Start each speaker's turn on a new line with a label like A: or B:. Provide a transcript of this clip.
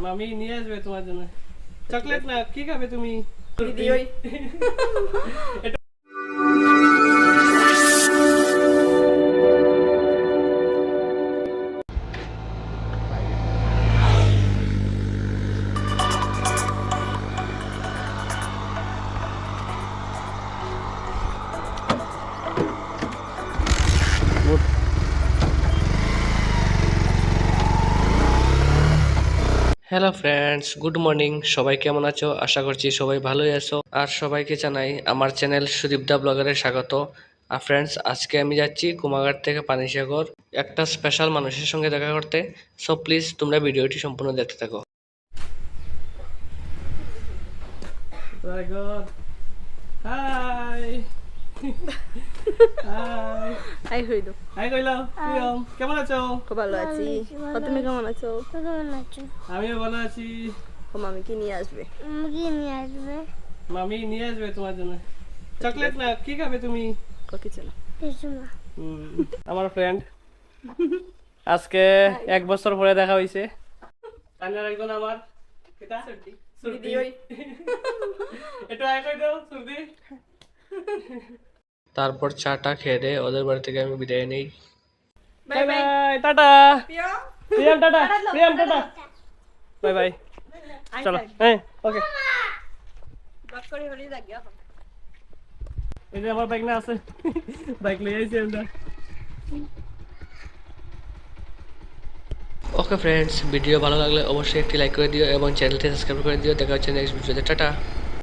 A: মামি নিয়ে আসবে তোমার জন্য। চকলেট না কি খাবে তুমি? হ্যালো ফ্রেন্ডস গুড মর্নিং সবাই কেমন আছো? আশা করছি সবাই ভালোই আছো। আর সবাইকে জানাই আমার চ্যানেল সুদীপদা ব্লগারে স্বাগত। আর ফ্রেন্ডস আজকে আমি যাচ্ছি কুমাঘাট থেকে পানিসাগর একটা স্পেশাল মানুষের সঙ্গে দেখা করতে। সো প্লিজ তোমরা ভিডিওটি সম্পূর্ণ দেখতে থাকো। হাই হাই
B: হাই হইল
A: হাই কইলাম প্রিয়ম কেমন আছো
B: খুব ভালো আছি তুমি কেমন আছো
C: কেমন আছো
A: আমিও ভালো আছি
B: ও মামি কি নিয়ে আসবে
C: মুরগি নিয়ে আসবে
A: মামি নিয়ে আসবে তোমার জন্য চকলেট না কি খাবে তুমি
C: পিসুমা
A: হুম, আমার ফ্রেন্ড আজকে এক বছর পরে দেখা হয়েছে তানিয়ার একজন আমার কিতা? সুরতি।
B: দিদি ওই
A: একটু আয় কই দাও সুরতি তারপর চাটা খেয়ে দে ওদের বাড়ি থেকে আমি বিদায় নেই। Bye bye. Tata. Priyam? Tata. Priyam tata. Bye bye. চলো। হ্যাঁ ওকে। এই যে আমার বাইক না আছে। বাইক লই আইছি আমরা। ওকে ফ্রেন্ডস ভিডিও ভালো লাগলে অবশ্যই একটি লাইক করে দিও এবং চ্যানেলটি সাবস্ক্রাইব করে দিও। দেখা হচ্ছে নেক্সট ভিডিওতে টাটা।